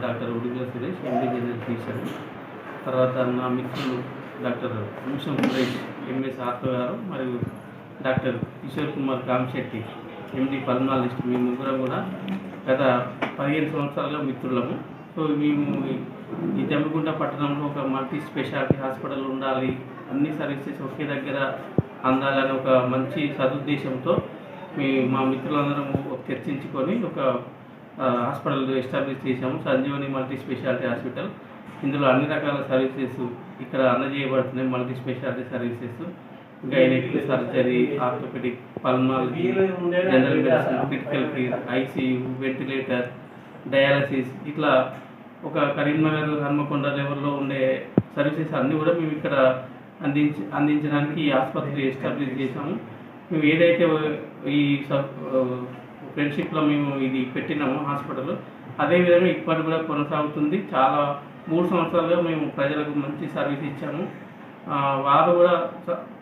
Doctor Udigala Suresh MD general physician తర్వాత నా మిత్రులు డాక్టర్ నిమిషం సురేష్ ఎంఎస్ ఆర్తో గారు మరియు doctor Kishore Kumar Kamashetti MD pulmonologist మేము ముగ్గురం కూడా గత పదిహేను సంవత్సరాలుగా మిత్రులము. సో మేము ఈ- ఈ పట్టణంలో ఒక మల్టీ స్పెషాలిటీ హాస్పిటల్ ఉండాలి అన్ని సర్వీసెస్ ఒకే దగ్గర అందాలని ఒక మంచి సదుద్దేశంతో మీ మా మిత్రులందరము చర్చించుకొని ఒక హాస్పిటల్ ఎస్టాబ్లిష్ చేశాము. Sanjeevani multi speciality hospital. ఇందులో అన్ని రకాల సర్వీసెస్ ఇక్కడ అందజేయబడుతున్నాయి multi speciality services. Gynaec surgery orthopaedic pulmonology general medicine critical care ICU ventilator dialysis ఇట్లా ఒక కరీంనగర్ హన్మకొండ లెవెల్లో ఉండే సర్వీసెస్ అన్నీ కూడా మేము ఇక్కడ అందించి అందించడానికి ఈ ఆసుపత్రి ఎస్టాబ్లిష్ చేశాము. మేము ఏదైతే ఈ ఫ్రెండ్షిప్లో మేము ఇది పెట్టినాము హాస్పిటల్. అదేవిధంగా ఇప్పటి కూడా కొనసాగుతుంది. చాలా మూడు సంవత్సరాలుగా మేము ప్రజలకు మంచి సర్వీస్ ఇచ్చాము. వారు కూడా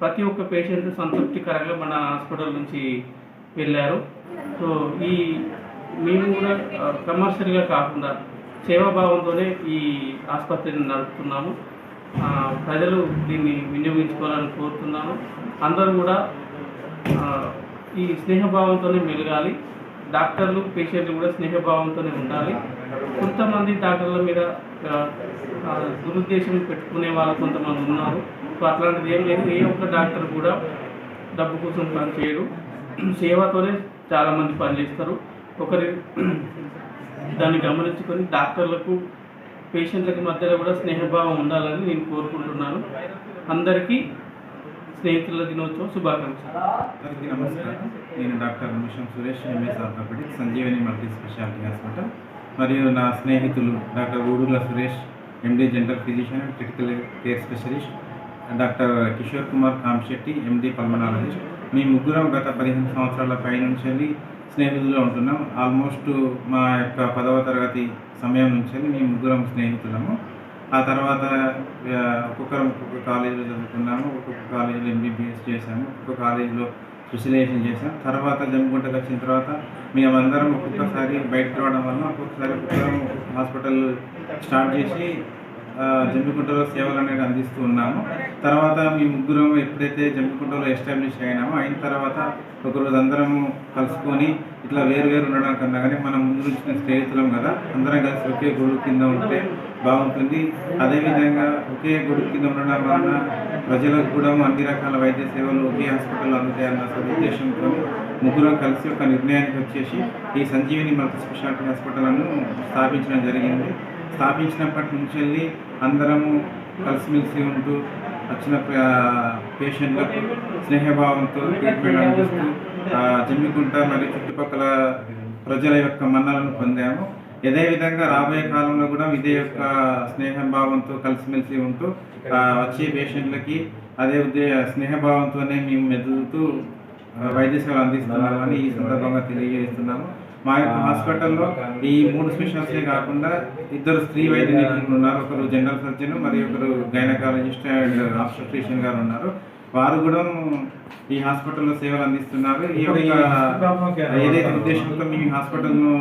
ప్రతి ఒక్క పేషెంట్ సంతృప్తికరంగా మన హాస్పిటల్ నుంచి వెళ్ళారు. సో ఈ మేము కూడా కమర్షియల్గా కాకుండా సేవాభావంతోనే ఈ ఆసుపత్రిని నడుపుతున్నాము. ప్రజలు దీన్ని వినియోగించుకోవాలని కోరుతున్నాను. అందరూ కూడా ఈ స్నేహభావంతోనే మెలగాలి. డాక్టర్లు పేషెంట్లు కూడా స్నేహభావంతోనే ఉండాలి. కొంతమంది డాక్టర్ల మీద దురుద్దేశం పెట్టుకునే వాళ్ళు కొంతమంది ఉన్నారు. సో అట్లాంటిది ఏం లేదు. ఏ ఒక్క డాక్టర్ కూడా డబ్బు కోసం పని చేయరు సేవతోనే చాలామంది పనిచేస్తారు ఒకరి దాన్ని గమనించుకొని డాక్టర్లకు పేషెంట్లకి మధ్యలో కూడా స్నేహభావం ఉండాలని నేను కోరుకుంటున్నాను. అందరికీ స్నేహితుల దినోత్సవం శుభాకాంక్షలు. అందరికీ నమస్కారం. నేను డాక్టర్ నిమిషం Suresh MS orthopaedic Sanjeevani multi speciality hospital. మరియు నా స్నేహితులు doctor Udula Suresh MD general physician and critical care specialist doctor Kishore Kumar Kamashetti MD pulmonologist. మీ ముగ్గురం గత పదిహేను సంవత్సరాల పై నుంచి వెళ్ళి ఉంటున్నాం. ఆల్మోస్ట్ మా యొక్క పదవ తరగతి సమయం నుంచి వెళ్ళి మేము ముగ్గురం స్నేహితులము. ఆ తర్వాత ఒక్కొక్కరం ఒక్కొక్క కాలేజీలో చదువుకున్నాము ఒక్కొక్క కాలేజీలో ఎంబీబీఎస్ చేశాము ఒక్కొక్క కాలేజీలో విశ్లేషణ చేశాం తర్వాత జమ్మిగుంటకు వచ్చిన తర్వాత మేమందరం ఒక్కొక్కసారి బయటకు రావడం వల్ల ఒక్కొక్కసారి ఒక్కొక్కరం హాస్పిటల్ స్టార్ట్ చేసి జమ్మికుంటలో సేవలు అనేది అందిస్తూ ఉన్నాము. తర్వాత మీ ముగ్గురం ఎప్పుడైతే జమ్మికుంటలో ఎస్టాబ్లిష్ అయినామో అయిన తర్వాత ఒకరోజు అందరము కలుసుకొని ఇట్లా వేరు వేరు ఉండడం కన్నా కానీ మనం ముందు నుంచి స్నేహితులం కదా అందరం కలిసి ఒకే గొడుగు కింద ఉంటే బాగుంటుంది. అదేవిధంగా ఒకే గుడి కింద ఉండడం వలన ప్రజలకు కూడా అన్ని రకాల వైద్య సేవలు ఒకే హాస్పిటల్ అందుతాయన్న సదుద్దేశంతో ముగ్గురం కలిసి ఒక నిర్ణయానికి వచ్చేసి ఈ సంజీవిని మల్టీ స్పెషాలిటీ హాస్పిటల్ను స్థాపించడం జరిగింది. స్థాపించినప్పటి నుంచి వెళ్ళి అందరము కలిసిమెలిసి ఉంటూ వచ్చిన పేషెంట్లకు స్నేహభావంతో ట్రీట్మెంట్ అందిస్తూ జమ్మికుంట మరియు చుట్టుపక్కల ప్రజల యొక్క మన్నలను పొందాము. విధంగా రాబోయే కాలంలో కూడా ఇదే యొక్క స్నేహభావంతో కలిసిమెలిసి ఉంటూ వచ్చే పేషెంట్లకి అదే స్నేహభావంతోనే మేము మెదులుతూ ఆ, వైద్య సేవలు అందిస్తున్నామని ఈ సందర్భంగా తెలియజేస్తున్నాము. మా యొక్క హాస్పిటల్లో ఈ మూడు స్పెషల్సే కాకుండా ఇద్దరు స్త్రీ వైద్య నిపుణులు ఉన్నారు. ఒకరు జనరల్ సర్జన్ మరియు ఒకరు గైనకాలజిస్ట్ అండ్ ఆబ్స్టెట్రిషియన్ గారు ఉన్నారు. వారు కూడా ఈ హాస్పిటల్లో సేవలు అందిస్తున్నారు. ఈ యొక్క ఏదైతే ఉద్దేశంతో మేము ఈ హాస్పిటల్ను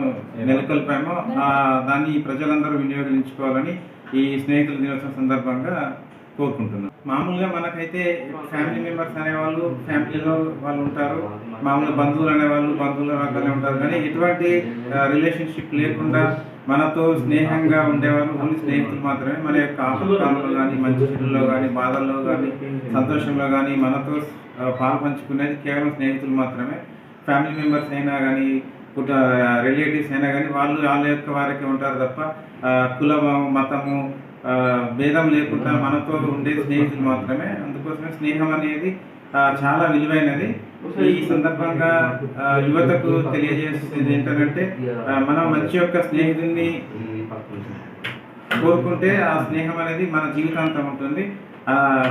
నెలకొల్పామో ఆ దాన్ని ప్రజలందరూ వినియోగించుకోవాలని ఈ స్నేహితుల దినోత్సవం సందర్భంగా కోరుకుంటున్నాం. మామూలుగా మనకైతే ఫ్యామిలీ మెంబర్స్ అనేవాళ్ళు ఫ్యామిలీలో వాళ్ళు ఉంటారు. మామూలు బంధువులు అనేవాళ్ళు బంధువుల రకాలే ఉంటారు. కానీ ఎటువంటి రిలేషన్షిప్ లేకుండా మనతో స్నేహంగా ఉండేవారు. ఓన్లీ స్నేహితులు మాత్రమే. మన యొక్క ఆపత్కాలంలో కానీ మంచి చెడుల్లో కానీ బాధల్లో కానీ సంతోషంలో కానీ మనతో పాలు పంచుకునేది కేవలం స్నేహితులు మాత్రమే. ఫ్యామిలీ మెంబర్స్ అయినా కానీ కుట రిలేటివ్స్ అయినా కానీ వాళ్ళు వాళ్ళ యొక్క వారికి ఉంటారు తప్ప ఆ, కులము మతము భేదం లేకుండా మనతో ఉండే స్నేహితులు మాత్రమే. అందుకోసమే స్నేహం అనేది చాలా విలువైనది. ఈ సందర్భంగా యువతకు తెలియజేసేది ఏంటంటే మనం మంచి యొక్క స్నేహితుడిని కోరుకుంటే ఆ స్నేహం అనేది మన జీవితాంతం ఉంటుంది.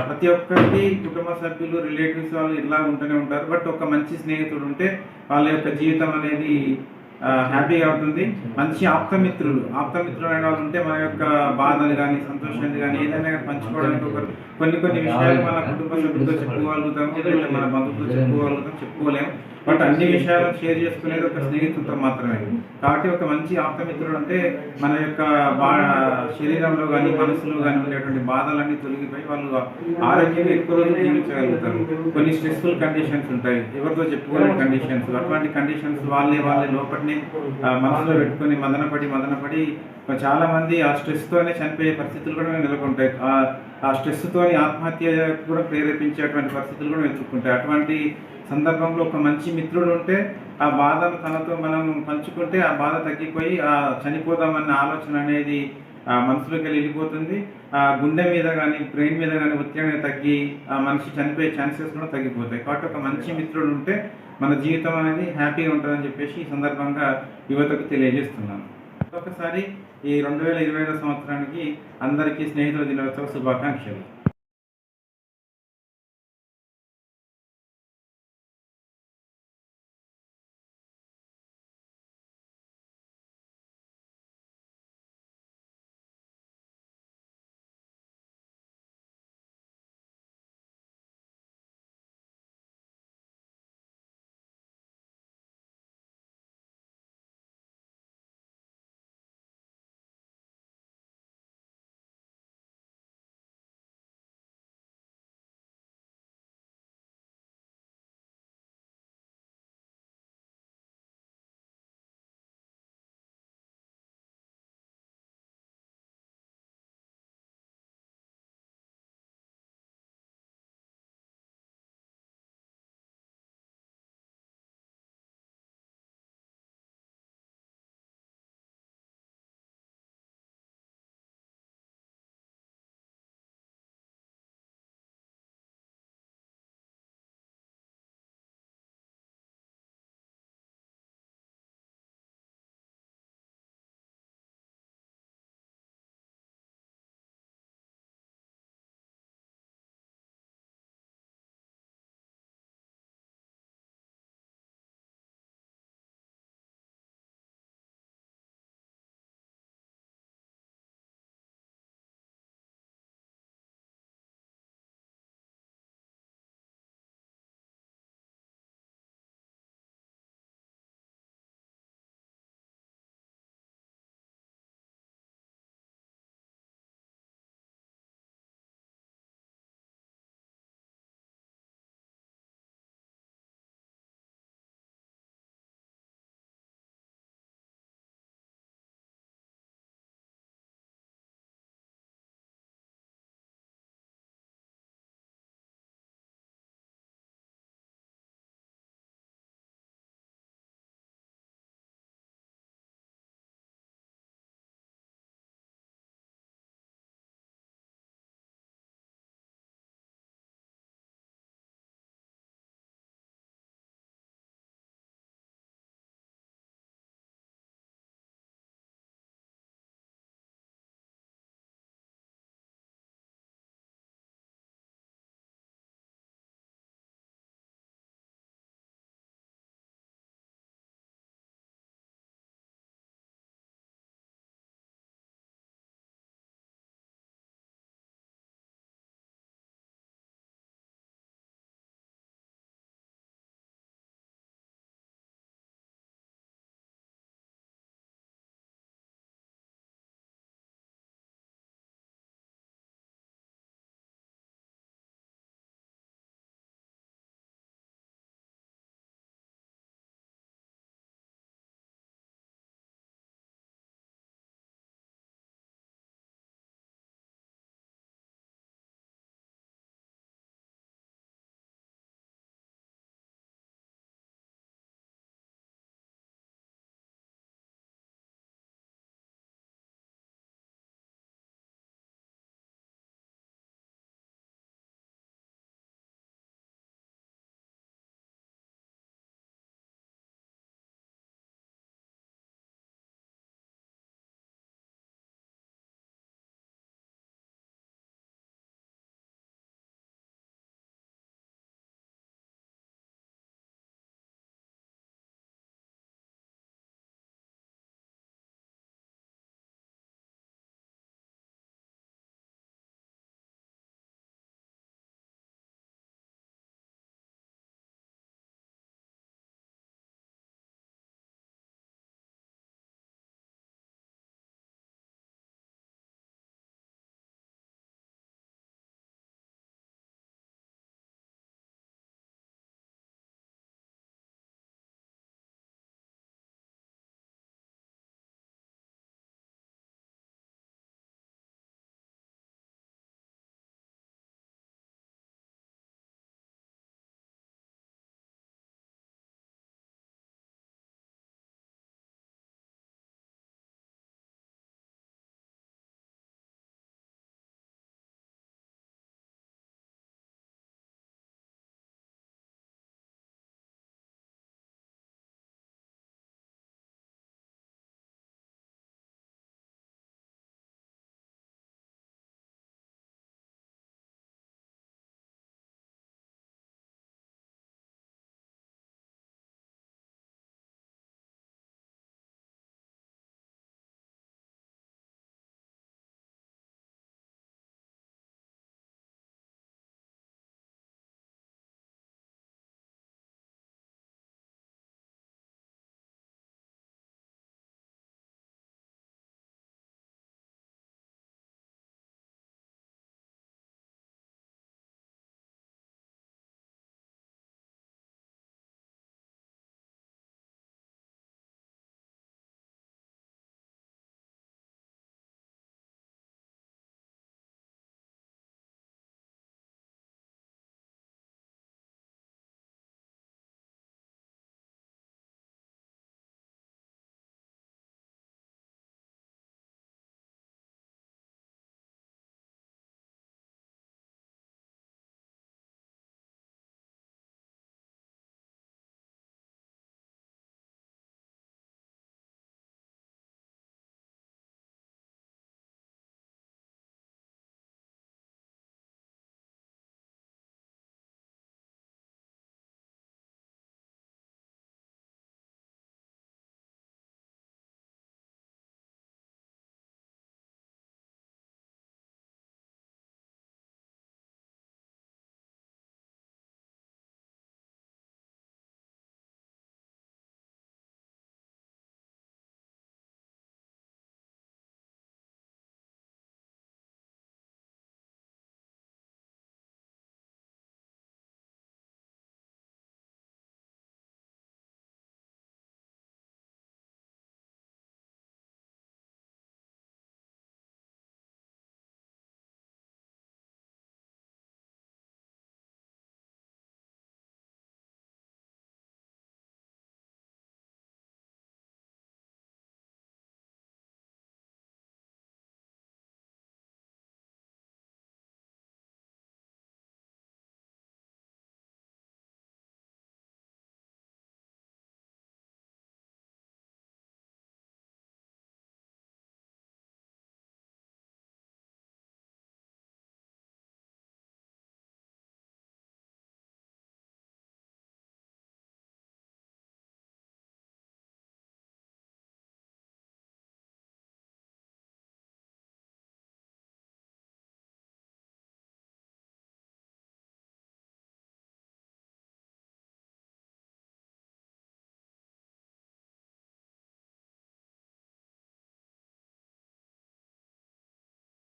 ప్రతి ఒక్కరికి కుటుంబ సభ్యులు రిలేటివ్స్ వాళ్ళు ఇలా ఉంటూనే ఉంటారు. బట్ ఒక మంచి స్నేహితుడు ఉంటే వాళ్ళ యొక్క జీవితం అనేది హ్యాపీగా ఉంటుంది మంచి ఆప్తమిత్రులు. ఆప్తమిత్రులు అనే వాళ్ళు ఉంటే మన యొక్క బాధలు కానీ సంతోషాన్ని కానీ ఏదైనా కానీ పంచుకోవడానికి ఒకరు కొన్ని కొన్ని విషయాలు మన కుటుంబ సభ్యులతో చెప్పుకోగలుగుతాం మన బంధువులతో చెప్పుకోగలుగుతాం చెప్పుకోలేము. బట్ అన్ని విషయాలను షేర్ చేసుకునేది ఒక స్నేహితులతో మాత్రమే. కాబట్టి ఒక మంచి ఆప్తమిత్రుడు అంటే మన యొక్క శరీరంలో కానీ మనసులో కానీ ఉండేటువంటి బాధలన్నీ తొలగిపోయి వాళ్ళు ఆరోగ్యంగా ఎక్కువ రోజులు జీవించగలుగుతారు. కొన్ని స్ట్రెస్ఫుల్ కండిషన్స్ ఉంటాయి. ఎవరితో చెప్పుకోలేని కండిషన్స్ అటువంటి కండిషన్స్ వాళ్ళే వాళ్ళే లోపలనే మనసులో పెట్టుకొని మదనపడి మదనపడి చాలా మంది ఆ స్ట్రెస్తోనే చనిపోయే పరిస్థితులు కూడా నెలకొంటాయి ఆ- స్ట్రెస్తో ఆత్మహత్య కూడా ప్రేరేపించేటువంటి పరిస్థితులు కూడా ఎదుర్కొంటాయి. అటువంటి సందర్భంలో ఒక మంచి మిత్రుడు ఉంటే ఆ బాధను తనతో మనం పంచుకుంటే ఆ బాధ తగ్గిపోయి ఆ చనిపోదామన్న ఆలోచన అనేది ఆ మనసులోకి వెళ్ళి వెళ్ళిపోతుంది. ఆ గుండె మీద కానీ బ్రెయిన్ మీద కానీ ఒత్తిడి తగ్గి ఆ మనిషి చనిపోయే ఛాన్సెస్ కూడా తగ్గిపోతాయి. కాబట్టి ఒక మంచి మిత్రుడు ఉంటే మన జీవితం అనేది హ్యాపీగా ఉంటుందని చెప్పేసి ఈ సందర్భంగా యువతకు తెలియజేస్తున్నాను. ఒకసారి ఈ రెండు వేల ఇరవై సంవత్సరానికి అందరికీ స్నేహితుల దినోత్సవ శుభాకాంక్షలు.